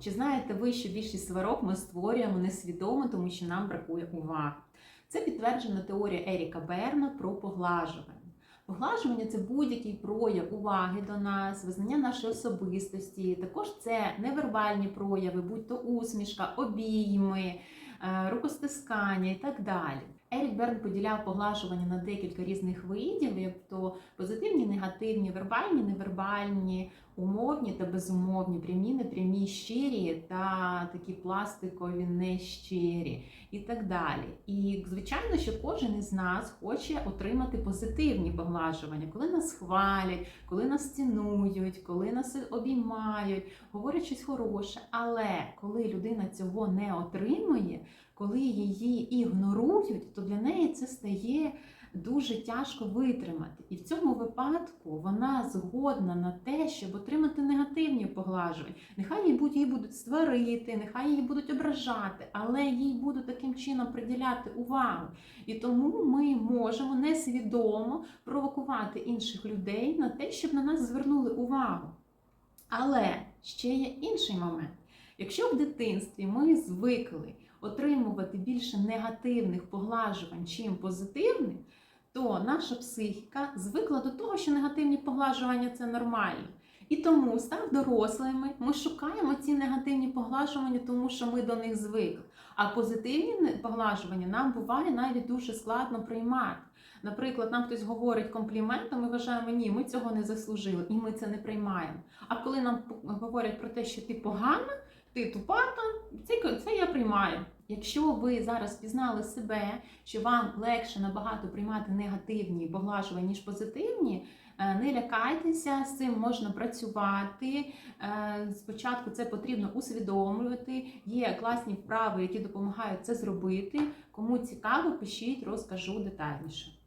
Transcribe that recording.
Чи знаєте ви, що більшість сварок ми створюємо несвідомо, тому що нам бракує уваги? Це підтверджена теорія Еріка Берна про поглажування. Поглажування це будь-який прояв уваги до нас, визнання нашої особистості. Також це невербальні прояви, будь то усмішка, обійми, е, рукостискання і так далі. Ерік Берн поділяв поглажування на декілька різних видів, як то позитивні, негативні, вербальні, невербальні, умовні та безумовні, прямі, непрямі, щирі та такі пластикові, нещирі і так далі. І звичайно, що кожен із нас хоче отримати позитивні поглажування, коли нас хвалять, коли нас цінують, коли нас обіймають, говорять щось хороше. Але коли людина цього не отримує, коли її ігнорують, то для неї це стає дуже тяжко витримати. І в цьому випадку вона згодна на те, щоб отримати негативні поглажування. Нехай будуть, її будуть сварити, нехай її будуть ображати, але їй будуть таким чином приділяти увагу. І тому ми можемо несвідомо провокувати інших людей на те, щоб на нас звернули увагу. Але ще є інший момент. Якщо в дитинстві ми звикли отримувати більше негативних поглажувань, чим позитивних, то наша психіка звикла до того, що негативні поглажування це нормально. І тому, став дорослими, ми шукаємо ці негативні поглажування, тому що ми до них звикли. А позитивні поглажування нам буває навіть дуже складно приймати. Наприклад, нам хтось говорить комплімент, а ми вважаємо, ні, ми цього не заслужили, і ми це не приймаємо. А коли нам говорять про те, що ти погана, ти тупата, це, це я приймаю. Якщо ви зараз пізнали себе, що вам легше набагато приймати негативні поглажування, ніж позитивні, е, не лякайтеся, з цим можна працювати. Е, Спочатку це потрібно усвідомлювати. Є класні вправи, які допомагають це зробити. Кому цікаво, пишіть, розкажу детальніше.